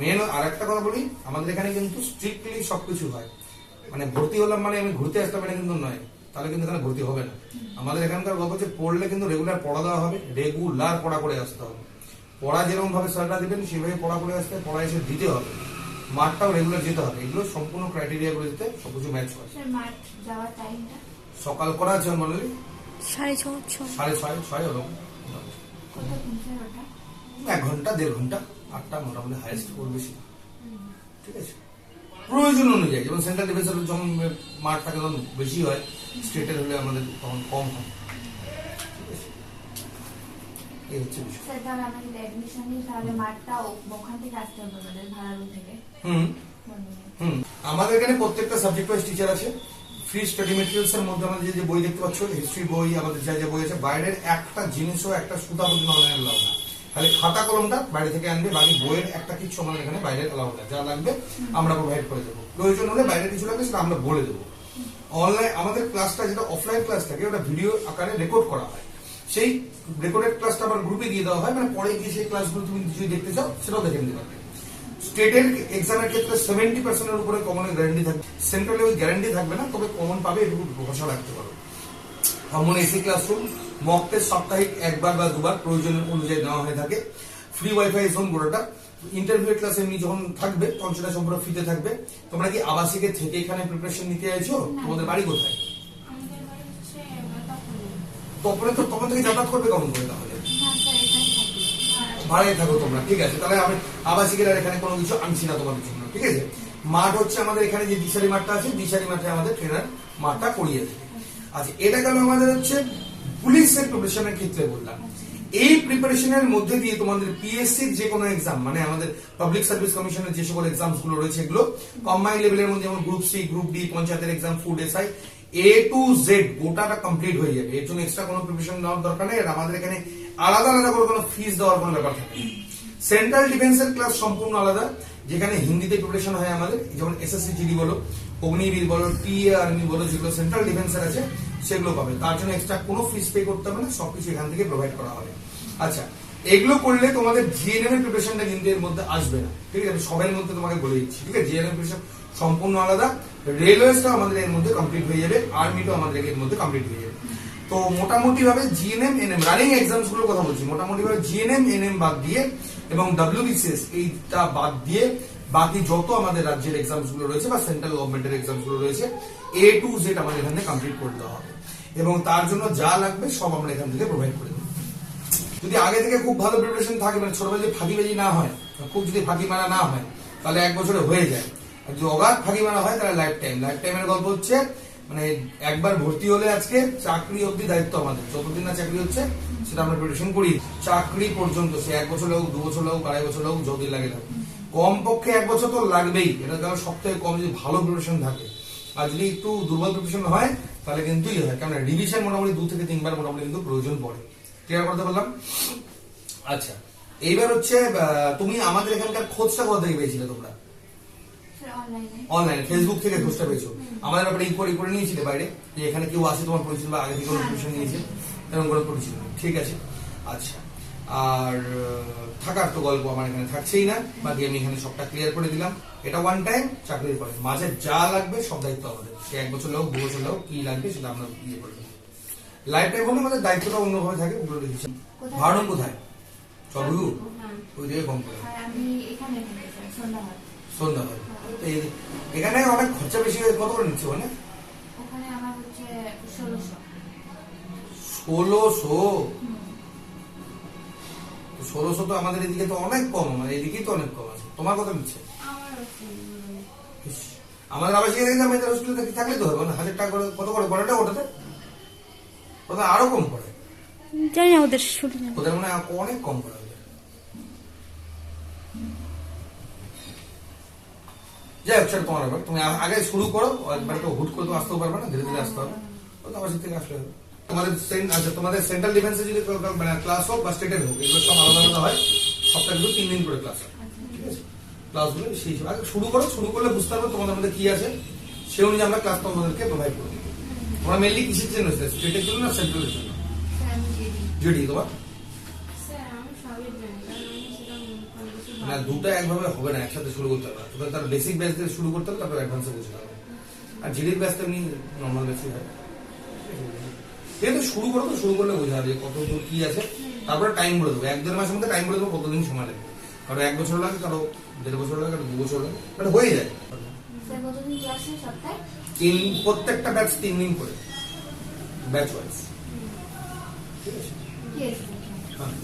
Main আর একটা কথা বলি আমাদের এখানে কিন্তু স্ট্রিক্টলি সবকিছু হয়। মানে ভর্তি হলাম মানে আমি ঘুরতে আসতে পারি কিন্তু নয় তাহলে কিন্তু এখানে ভর্তি হবে না। আমাদের এখানকার গল্প হচ্ছে পড়লে কিন্তু রেগুলার পড়া দেওয়া হবে রেগুলার পড়া করে আসতে হবে। পড়া যেরকম ভাবে স্যাররা দিবেন সেভাবে পড়া করে আসতে পড়া এসে দিতে হবে। মাঠটাও রেগুলার যেতে হবে। এগুলো সম্পূর্ণ ক্রাইটেরিয়া করে দিতে সবকিছু ম্যাচ হয়। সকাল করা আছে মানে সাড়ে ছয় ছয়। স্যার ওটা? এক ঘণ্টা দেড় ঘণ্টা। আটটা মোটামুটি হাইস্ট করবে বেশি। ঠিক আছে? প্রয়োজন অনুযায়ী যেমন সেন্ট্রাল ডিফেন্সের যখন মাঠ থাকে তখন বেশি হয় স্টেটের হলে আমাদের তখন কম হয়। এই হচ্ছে বিষয়। স্যার তাহলে আমরা যদি তাহলে মাঠটা ওখান থেকে আসতে হবে আমাদের থেকে? হুম। হুম। আমাদের এখানে প্রত্যেকটা সাবজেক্ট ওয়াইজ টিচার আছে। ফ্রি স্টাডি মেটেরিয়ালস এর মধ্যে আমাদের যে বই দেখতে পাচ্ছ হিস্ট্রি বই আমাদের যা যা বই আছে বাইরের একটা জিনিসও একটা সুতা পর্যন্ত অনলাইনে এলাও না। খালি খাতা কলমটা বাইরে থেকে আনবে, বাকি বইয়ের একটা কিছু আমাদের এখানে বাইরে না যা লাগবে আমরা প্রোভাইড করে দেবো। প্রয়োজন হলে বাইরে কিছু লাগবে সেটা আমরা বলে দেবো। অনলাইন আমাদের ক্লাসটা যেটা অফলাইন ক্লাস থাকে, ওটা ভিডিও আকারে রেকর্ড করা হয়। সেই রেকর্ডেড ক্লাসটা আবার গ্রুপে দিয়ে দেওয়া হয় মানে পরে গিয়ে সেই ক্লাসগুলো তুমি যদি দেখতে চাও, সেটাও দেখে নিতে পারবে। স্টেটের এক্সামের ক্ষেত্রে সেভেন্টি পার্সেন্টের উপরে কমনের গ্যারান্টি থাকবে। সেন্ট্রালে ওই গ্যারান্টি থাকবে না, তবে কমন পাবে, এটুকু ভরসা রাখতে পারো। Common AC classroom mock test সাপ্তাহিক একবার বা দুবার প্রয়োজন অনুযায়ী নেওয়া হয়ে থাকে। ফ্রি ওয়াইফাই জোন গোটাটা ইন্টারভিউ ক্লাস এমনি যখন থাকবে তখন সেটা সম্পূর্ণ ফ্রিতে থাকবে। তোমরা কি আবাসিকে থেকে এখানে প্রিপারেশন নিতে চাইছো? তোমাদের বাড়ি কোথায়? তখন তো তখন থেকে যাতায়াত করবে কেমন করে তাহলে? এখানে ভাড়ায় থাকো তোমরা ঠিক আছে। তাহলে আমি আবাসিকের আর এখানে কোনো কিছু আনছি না তোমাদের জন্য ঠিক আছে? মাঠ হচ্ছে আমাদের এখানে যে দিশারি মাঠটা আছে দিশারি মাঠে আমাদের ট্রেনার মাঠটা করিয়ে থাকে আচ্ছা এটা গেল আমাদের হচ্ছে পুলিশের প্রিপারেশনের ক্ষেত্রে বললাম। এই প্রিপারেশনের মধ্যে দিয়ে তোমাদের পিএসসির যে কোনো এক্সাম মানে আমাদের পাবলিক সার্ভিস কমিশনের যে সকল এক্সামসগুলো রয়েছে এগুলো কম্বাইন লেভেলের মধ্যে যেমন গ্রুপ সি গ্রুপ ডি পঞ্চায়েতের exam food SI A to Z গোটাটা complete হয়ে যাবে। এর জন্য এক্সট্রা কোনো প্রিপারেশন নেওয়ার দরকার নেই। আমাদের এখানে আলাদা আলাদা করে কোনো ফিস দেওয়ার কোনো ব্যাপার থাকে সেন্ট্রাল ডিফেন্সের ক্লাস সম্পূর্ণ আলাদা, যেখানে হিন্দিতে প্রিপারেশন হয় আমাদের, যেমন এসএসসি জিডি বলো অগ্নিবীর বলো, টিএ আর্মি বলো যেগুলো সেন্ট্রাল ডিফেন্সের আছে, সেগুলো পাবে। তার জন্য এক্সট্রা কোনো ফিস পে করতে হবে না, সবকিছু এখান থেকে প্রোভাইড করা হবে। আচ্ছা এগুলো করলে তোমাদের জিএনএম এর প্রিপারেশনটা কিন্তু এর মধ্যে আসবে না। ঠিক আছে সবার মধ্যে তোমাকে বলে দিচ্ছি, ঠিক আছে? জিএনএম প্রিপারেশন সম্পূর্ণ আলাদা। রেলওয়েজটা আমাদের এর মধ্যে কমপ্লিট হয়ে যাবে আর্মিটাও আমাদের এর মধ্যে কমপ্লিট হয়ে যাবে। তো মোটামুটি ভাবে জিএনএম এনএম রানিং এক্সামসগুলোর কথা বলছি। মোটামুটি ভাবে জিএনএম এনএম বাদ দিয়ে এবং ডব্লিউবিসিএস এইটা বাদ দিয়ে বাকি যত আমাদের রাজ্যের এক্সামসগুলো রয়েছে বা সেন্ট্রাল গভর্নমেন্টের এক্সামসগুলো রয়েছে এ টু জেড আমাদের এখানে কমপ্লিট করে দেওয়া হবে। এবং তার জন্য যা লাগবে সব আমরা এখান থেকে প্রোভাইড করে দেবো। যদি আগে থেকে খুব ভালো প্রিপারেশন থাকে মানে ছোটবেলায় যদি ফাঁকিবাজি না হয়, খুব যদি ফাঁকি মারা না হয়, তাহলে এক বছরে হয়ে যায়। আর যদি অগাধ ফাঁকি মারা হয়, তাহলে লাইফ টাইম লাইফ টাইমের গল্প হচ্ছে মানে একবার ভর্তি হলে আজকে চাকরি অবধি দায়িত্ব আমাদের। যতদিন না চাকরি হচ্ছে, সেটা আমরা প্রিপারেশন করি চাকরি পর্যন্ত, সে এক বছর হোক, দু বছর হোক, আড়াই বছর হোক, যতদিন লাগে না কম পক্ষে এক বছর তো লাগবেই। এটা কারণ সব থেকে কম যদি ভালো প্রিপারেশন থাকে। আর যদি একটু দুর্বল প্রিপারেশন হয়, তাহলে কিন্তু ইয়ে হয়। কারণ রিভিশন মোটামুটি দু থেকে তিনবার মোটামুটি কিন্তু প্রয়োজন পড়ে। ক্লিয়ার করতে পারলাম? আচ্ছা। এইবার হচ্ছে তুমি আমাদের এখানকার খোঁজটা কোথা থেকে পেয়েছিলে তোমরা? অনলাইনে ফেসবুক থেকে খোঁজটা পেয়েছ। আমাদের ব্যাপারে ইনকোয়ারি করে নিয়েছিলে বাইরে যে এখানে কেউ আসে তোমার পরিচিত বা আগে থেকে কোনো ইনফরমেশন নিয়েছে এরকম করে পরিচিত। ঠিক আছে? আচ্ছা। আর থাকার তো গল্প আমার এখানে থাকছেই না বাকি আমি এখানে সবটা ক্লিয়ার করে দিলাম। এটা ওয়ান টাইম চাকরির পরে। মাঝে যা লাগবে সব দায়িত্ব আমাদের। সে এক বছর হোক দু বছর হোক কি লাগবে সেটা আমরা ইয়ে করে দেবো। লাইফ টাইম হলে আমাদের দায়িত্বটা অন্যভাবে থাকে ওগুলো কোথায়? ভাড়ন কোথায়? চলবু হ্যাঁ। ওই জায়গায় কম করে। আমি এখানে থাকি সন্ধ্যা হয় তো এই- এখানে অনেক খরচা বেশি হয় কত করে নিচ্ছে মানে ওখানে আমার হচ্ছে ষোলোশো। ষোলোশো? ষোলোশো তো আমাদের এদিকে তো অনেক কম মানে এদিকেই তো অনেক কম আছে। তোমার কত নিচ্ছে? আমাদের আবার সেখানে আমি হসপিটালে থাকলে তো হবে না হাজার টাকা করে কত করে পড়াটা ওটাতে? ওটা আরও কম পড়ে। জানি ওদের ওদের মনে হয় অনেক কম পড়ে যাই হোক সেটা তোমার ব্যাপার তুমি আগে শুরু করো একবার তো হুট করে তো আসতেও পারবে না ধীরে ধীরে আসতে হবে। তো আবার সে থেকে আসলে। তোমাদের আচ্ছা তোমাদের সেন্ট্রাল ডিফেন্সে যদি মানে ক্লাস হোক বা স্টেটের হোক এগুলো সব আলাদা আলাদা হয়। সপ্তাহে কিন্তু তিন দিন করে ক্লাস হয়। ঠিক আছে? ক্লাসগুলো সেই হিসেবে। আগে শুরু করো শুরু করলে বুঝতে পারবে তোমাদের মধ্যে কি আছে। সে অনুযায়ী আমরা ক্লাস তোমাদেরকে প্রোভাইড করব। তোমরা মেনলি কিসের জন্য স্টেটের জন্য না সেন্ট্রালের জন্য? জিডি তোমার? না দুটো একভাবে হবে না একসাথে শুরু করতে হবে। না তোকে তার বেসিক ব্যাচ থেকে শুরু করতে হবে তারপর অ্যাডভান্সে বুঝতে হবে আর জিডির ব্যাচ তো এমনি নর্মাল ব্যাচই হয়। যেহেতু শুরু করো তো শুরু করলে বোঝা যাবে কত দূর কি আছে। তারপরে টাইম বলে দেবো। এক দেড় মাসের মধ্যে টাইম বলে দেবো কতদিন সময় লাগবে। কারও এক বছর লাগে কারও দেড় বছর লাগে কারও দু বছর লাগে। মানে হয়ে যায়। তিন প্রত্যেকটা ব্যাচ তিন দিন করে। ব্যাচ ওয়াইজ ঠিক আছে। হ্যাঁ।